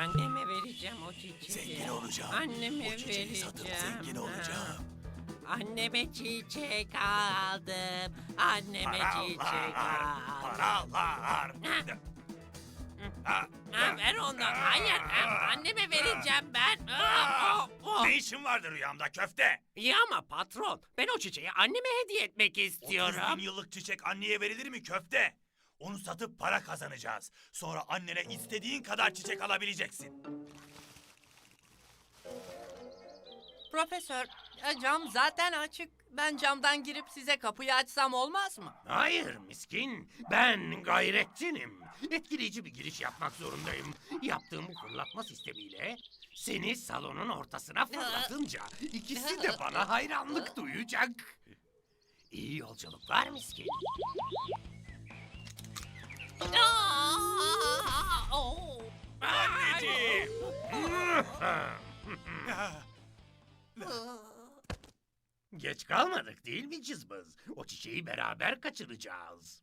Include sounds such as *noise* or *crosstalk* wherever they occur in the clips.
Anneme vereceğim o çiçeği. Zengin olacağım. Anneme O çiçeği satıp vereceğim. zengin olacağım. Anneme çiçek aldım. Anneme çiçek aldım. paralar. Ha, Ha, ver onu. Hayır. ha, Anneme vereceğim ben. O, o. Ne işin vardı rüyamda köfte? İyi ama patron. Ben o çiçeği anneme hediye etmek 30 bin istiyorum. yıllık çiçek anneye verilir mi köfte? Onu satıp para kazanacağız. Sonra annene istediğin kadar çiçek alabileceksin. Profesör, e, cam zaten açık. Ben camdan girip size kapıyı açsam olmaz mı? Hayır miskin. Ben gayretçinim. Etkileyici bir giriş yapmak zorundayım. Yaptığım bu fırlatma sistemiyle seni salonun ortasına fırlatınca ikisi de bana hayranlık duyacak. İyi yolculuklar miskin. Anneciğim. Geç kalmadık değil mi cızbız? O çiçeği beraber kaçıracağız.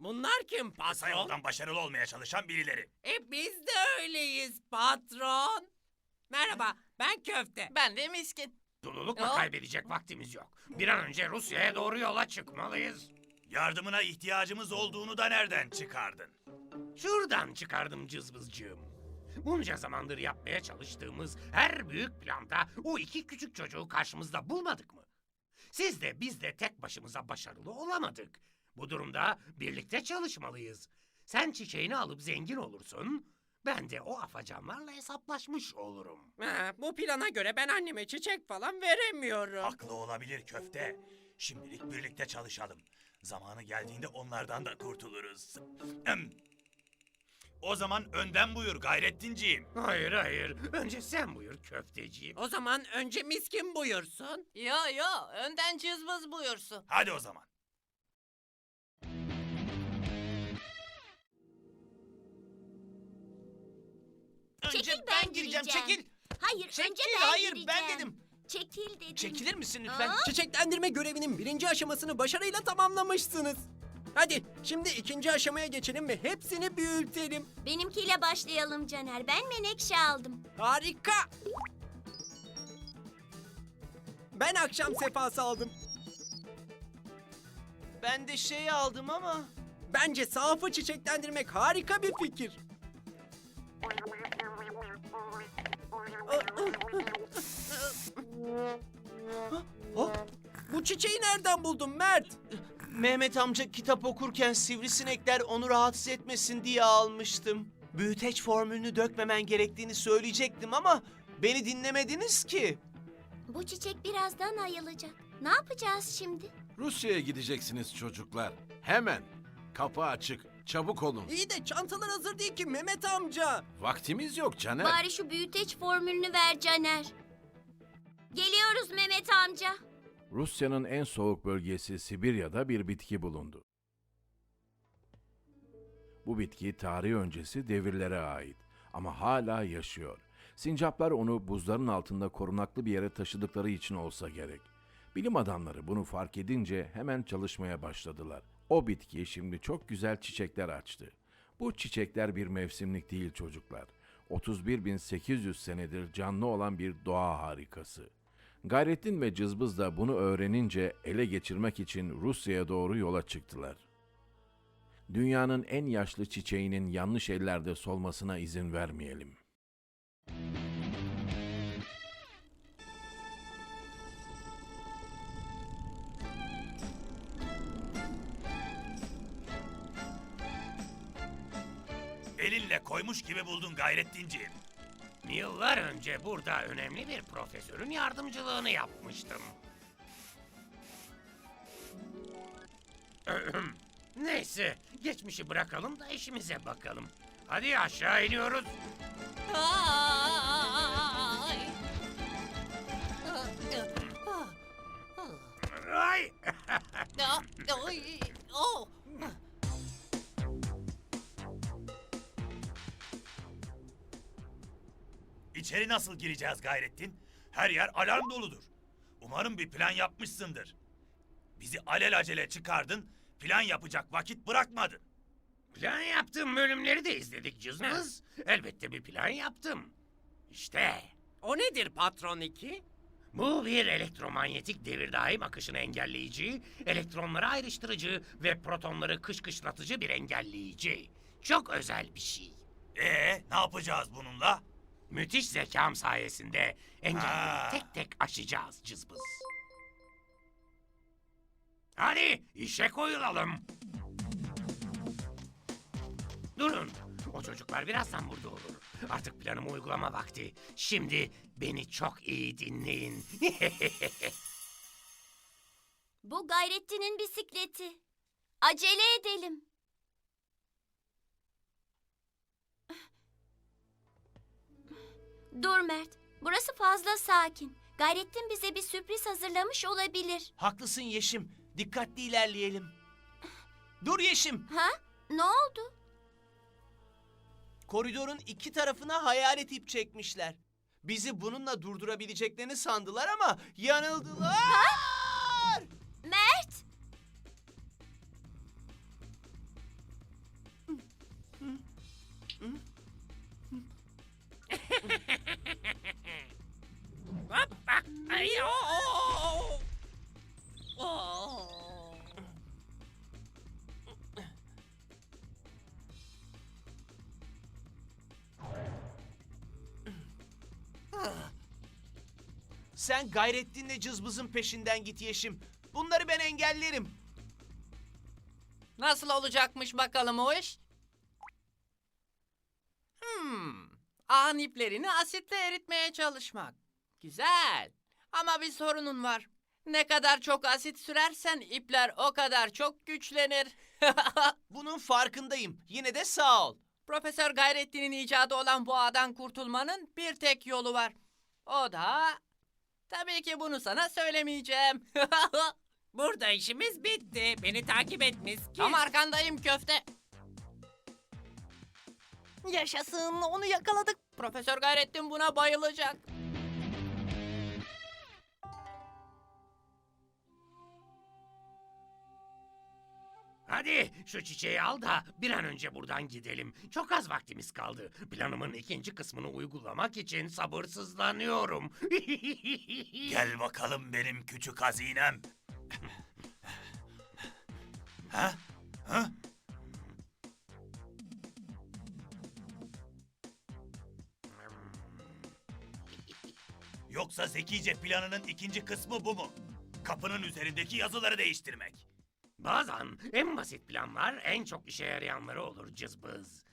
Bunlar kim Kısa patron? yoldan başarılı olmaya çalışan birileri. E biz de öyleyiz patron. Merhaba ben köfte. Ben de miskin. Dolulukla Aa. kaybedecek vaktimiz yok. Bir an önce Rusya'ya doğru yola çıkmalıyız. Yardımına ihtiyacımız olduğunu da nereden çıkardın? Şuradan çıkardım cızbızcığım. Bunca zamandır yapmaya çalıştığımız her büyük planda o iki küçük çocuğu karşımızda bulmadık mı? Siz de biz de tek başımıza başarılı olamadık. Bu durumda birlikte çalışmalıyız. Sen çiçeğini alıp zengin olursun. Ben de o afacanlarla hesaplaşmış olurum. Ha, bu plana göre ben anneme çiçek falan veremiyorum. Haklı olabilir köfte. Şimdilik birlikte çalışalım. Zamanı geldiğinde onlardan da kurtuluruz. Em. O zaman önden buyur Gayrettinciğim. Hayır hayır. Önce sen buyur köfteciğim. O zaman önce miskin buyursun. Yo yo, önden cızbız buyursun. Hadi o zaman. Çekil ben gireceğim. Çekil. Hayır Çekil, önce ben hayır, gireceğim. ben dedim. Çekil dedim. Çekilir misin lütfen? Aa, Çiçeklendirme görevinin birinci aşamasını başarıyla tamamlamışsınız. Hadi şimdi ikinci aşamaya geçelim ve hepsini büyütelim. Benimkiyle başlayalım Caner. Ben menekşe aldım. Harika. Ben akşam sefası aldım. Ben de şey aldım ama. Bence sahafı çiçeklendirmek harika bir fikir. Hop. Bu çiçeği nereden buldun Mert? Mehmet amca kitap okurken sivrisinekler onu rahatsız etmesin diye almıştım. Büyüteç formülünü dökmemen gerektiğini söyleyecektim ama beni dinlemediniz ki. Bu çiçek birazdan ayılacak. Ne yapacağız şimdi? Rusya'ya gideceksiniz çocuklar. Hemen. Kapı açık. Çabuk olun. İyi de çantalar hazır değil ki Mehmet amca. Vaktimiz yok Caner. Bari şu büyüteç formülünü ver Caner. Geliyoruz Mehmet amca. Rusya'nın en soğuk bölgesi Sibirya'da bir bitki bulundu. Bu bitki tarih öncesi devirlere ait ama hala yaşıyor. Sincaplar onu buzların altında korunaklı bir yere taşıdıkları için olsa gerek. Bilim adamları bunu fark edince hemen çalışmaya başladılar. O bitki şimdi çok güzel çiçekler açtı. Bu çiçekler bir mevsimlik değil çocuklar. 31.800 senedir canlı olan bir doğa harikası. Gayrettin ve Cızbız da bunu öğrenince ele geçirmek için Rusya'ya doğru yola çıktılar. Dünyanın en yaşlı çiçeğinin yanlış ellerde solmasına izin vermeyelim. Elinle koymuş gibi buldun Gayrettinciğim. Yıllar önce burada önemli bir profesörün yardımcılığını yapmıştım. *clears throat* Neyse, geçmişi bırakalım da işimize bakalım. Hadi aşağı iniyoruz. Ay. Ay! Ay. İçeri nasıl gireceğiz Gayrettin? Her yer alarm doludur. Umarım bir plan yapmışsındır. Bizi alelacele çıkardın, plan yapacak vakit bırakmadın. Plan yaptığım bölümleri de izledik cızmız. Elbette bir plan yaptım. İşte O nedir patron 2? bu bir elektromanyetik devir daim akışını engelleyici, elektronları ayrıştırıcı ve protonları kışkışlatıcı bir engelleyici. Çok özel bir şey. Ee, ne yapacağız bununla? Müthiş zekam sayesinde engelleri tek tek aşacağız cızbız. Hadi işe koyulalım. Durun. O çocuklar birazdan burada olur. Artık planımı uygulama vakti. Şimdi beni çok iyi dinleyin. *laughs* Bu Gayrettin'in bisikleti. Acele edelim. Dur Mert. Burası fazla sakin. Gayrettin bize bir sürpriz hazırlamış olabilir. Haklısın Yeşim. Dikkatli ilerleyelim. Dur Yeşim. Ha? Ne oldu? Koridorun iki tarafına hayalet ip çekmişler. Bizi bununla durdurabileceklerini sandılar ama yanıldılar. Mert! Sen Gayrettin'le cızbızın peşinden git Yeşim. Bunları ben engellerim. Nasıl olacakmış bakalım o iş? Hmm. Ağın iplerini asitle eritmeye çalışmak. Güzel. Ama bir sorunun var. Ne kadar çok asit sürersen ipler o kadar çok güçlenir. *laughs* Bunun farkındayım. Yine de sağ ol. Profesör Gayrettin'in icadı olan bu ağdan kurtulmanın bir tek yolu var. O da... Tabii ki bunu sana söylemeyeceğim. *laughs* Burada işimiz bitti. Beni takip et miskin. Tam arkandayım köfte. Yaşasın onu yakaladık. Profesör Gayrettin buna bayılacak. Hadi şu çiçeği al da bir an önce buradan gidelim. Çok az vaktimiz kaldı. Planımın ikinci kısmını uygulamak için sabırsızlanıyorum. *laughs* Gel bakalım benim küçük hazinem. ha? Ha? Yoksa zekice planının ikinci kısmı bu mu? Kapının üzerindeki yazıları değiştirmek. Bazen en basit planlar en çok işe yarayanları olur cızbız.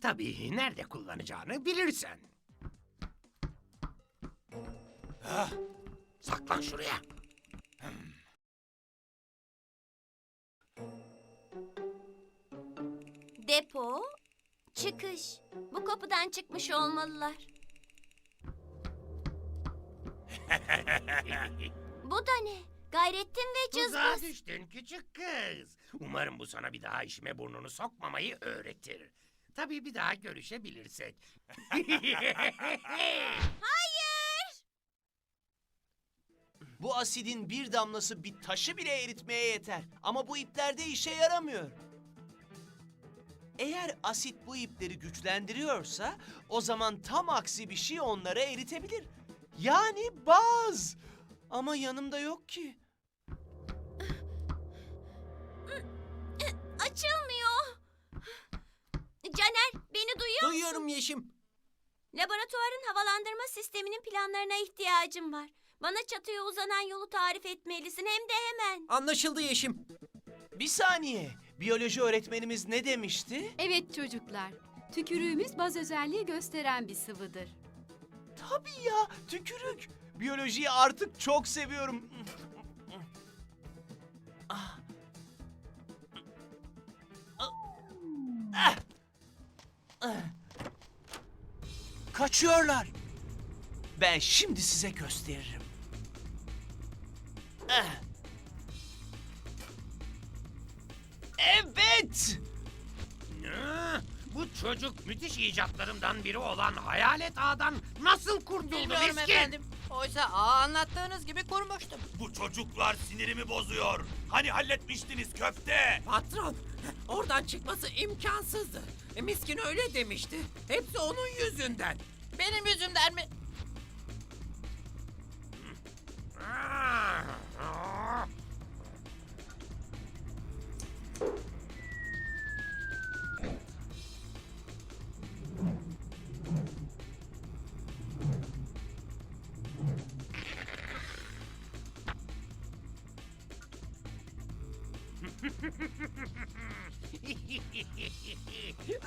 Tabii nerede kullanacağını bilirsen. Ah, Saklan şuraya. Depo, çıkış. Bu kapıdan çıkmış olmalılar. *laughs* Bu da ne? Gayrettin ve Tuzağa cızbız. düştün küçük kız. Umarım bu sana bir daha işime burnunu sokmamayı öğretir. Tabii bir daha görüşebilirsek. *laughs* Bu asidin bir damlası bir taşı bile eritmeye yeter. Ama bu iplerde işe yaramıyor. Eğer asit bu ipleri güçlendiriyorsa o zaman tam aksi bir şey onları eritebilir. Yani baz. Ama yanımda yok ki. Açılmıyor. Caner, beni duyuyor musun? Duyuyorum Yeşim. Laboratuvarın havalandırma sisteminin planlarına ihtiyacım var. Bana çatıya uzanan yolu tarif etmelisin hem de hemen. Anlaşıldı Yeşim. Bir saniye. Biyoloji öğretmenimiz ne demişti? Evet çocuklar, tükürüğümüz baz özelliği gösteren bir sıvıdır. Tabii ya, tükürük. Biyolojiyi artık çok seviyorum. Kaçıyorlar. Ben şimdi size gösteririm. Ah. Evet. Bu çocuk müthiş icatlarımdan biri olan hayalet ağdan nasıl kurtuldu Bilmiyorum miskin? efendim. Oysa ağa anlattığınız gibi kurmuştum. Bu çocuklar sinirimi bozuyor. Hani halletmiştiniz köfte? Patron, oradan çıkması imkansızdı. E, miskin öyle demişti. Hepsi onun yüzünden. Benim yüzümden mi?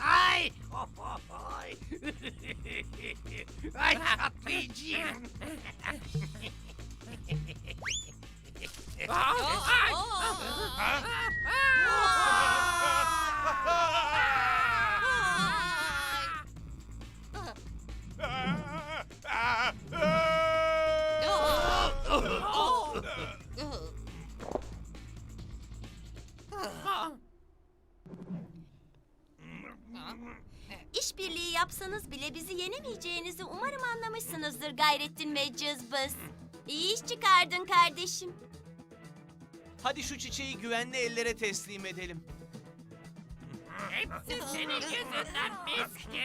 Ay! Ay! Ay çatlayacağım. İşbirliği yapsanız bile bizi yenemeyeceğinizi umarım anlamışsınızdır Gayrettin ve Cızbız. İyi iş çıkardın kardeşim. Hadi şu çiçeği güvenli ellere teslim edelim. Hepsi senin yüzünden miskin.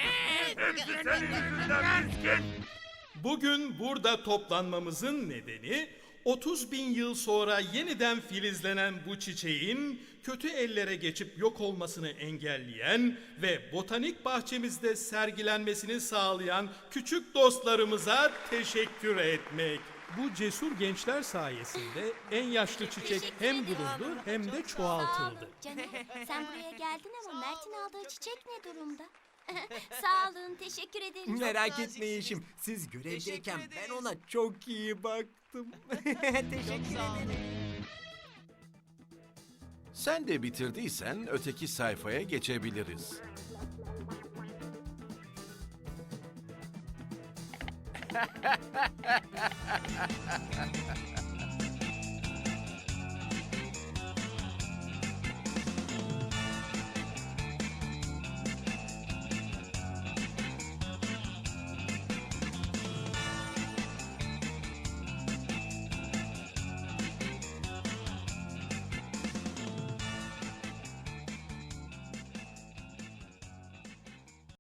Bugün burada toplanmamızın nedeni 30 bin yıl sonra yeniden filizlenen bu çiçeğin kötü ellere geçip yok olmasını engelleyen ve botanik bahçemizde sergilenmesini sağlayan küçük dostlarımıza teşekkür etmek. Bu cesur gençler sayesinde en yaşlı çiçek hem bulundu hem de Sağ olun çoğaltıldı. canım. Sen buraya geldin ama Mert'in aldığı çiçek ne durumda? Sağ olun, teşekkür ederim. Merak naziksiniz. etmeyin Yeşim. Siz görevdeyken Teşekkür ben ederiz. ona çok iyi baktım. *laughs* *laughs* Teşekkür sağ olun. ederim. Sen de bitirdiysen öteki sayfaya geçebiliriz. *laughs*